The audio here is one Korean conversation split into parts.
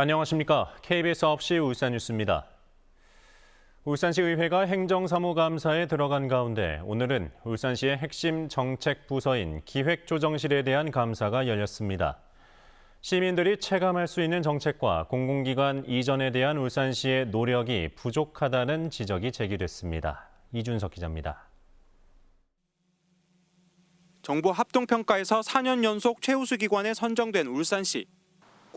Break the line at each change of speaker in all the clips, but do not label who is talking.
안녕하십니까. KBS 9시 울산 뉴스입니다. 울산시 의회가 행정사무감사에 들어간 가운데 오늘은 울산시의 핵심 정책 부서인 기획조정실에 대한 감사가 열렸습니다. 시민들이 체감할 수 있는 정책과 공공기관 이전에 대한 울산시의 노력이 부족하다는 지적이 제기됐습니다. 이준석 기자입니다.
정부 합동평가에서 4년 연속 최우수 기관에 선정된 울산시.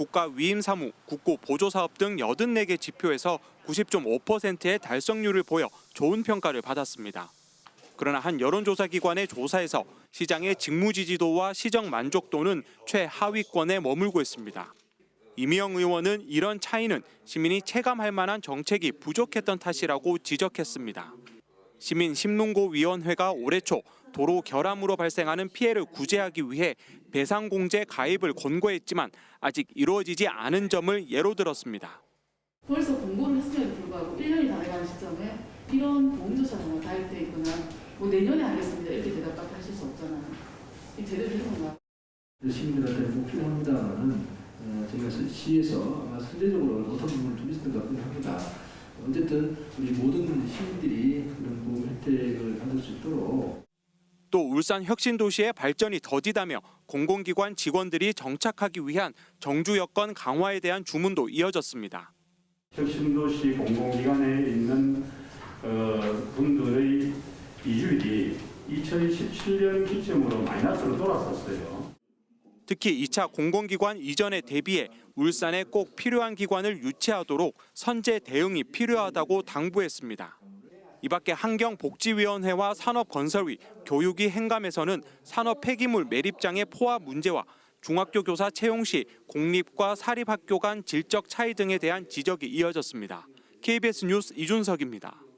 국가 위임 사무, 국고 보조 사업 등 84개 지표에서 90.5%의 달성률을 보여 좋은 평가를 받았습니다. 그러나 한 여론조사 기관의 조사에서 시장의 직무 지지도와 시정 만족도는 최하위권에 머물고 있습니다. 이미영 의원은 이런 차이는 시민이 체감할 만한 정책이 부족했던 탓이라고 지적했습니다. 시민 심농고 위원회가 올해 초 도로 결함으로 발생하는 피해를 구제하기 위해 배상 공제 가입을 권고했지만 아직 이루어지지 않은 점을 예로 들었습니다.
벌써 공고를 했음에도 불구하고 1년이 다 돼가는 시점에 이런 보험조사가 가입돼 있거나 뭐 내년에 하겠습니다 이렇게 대답밖에 하실 수 없잖아요. 이 제대로 해서가
시민들한테 꼭 필요합니다는 어, 저희가 시- 시에서 아마 선제적으로 어떤 부분을 좀 있었던 것 같긴 합니다. 어쨌든 우리 모든 시민들이 그런 보험 혜택을 받을 수 있도록
또 울산 혁신도시의 발전이 더디다며 공공기관 직원들이 정착하기 위한 정주 여건 강화에 대한 주문도 이어졌습니다.
혁신도시 공공기관에 있는 어, 분들의 이주율이 2017년 기점으로 마이너스로 돌아섰어요.
특히 2차 공공기관 이전에 대비해 울산에 꼭 필요한 기관을 유치하도록 선제 대응이 필요하다고 당부했습니다. 이 밖에 환경복지위원회와 산업건설위, 교육위 행감에서는 산업 폐기물 매립장의 포화 문제와 중학교 교사 채용 시 공립과 사립학교 간 질적 차이 등에 대한 지적이 이어졌습니다. KBS 뉴스 이준석입니다.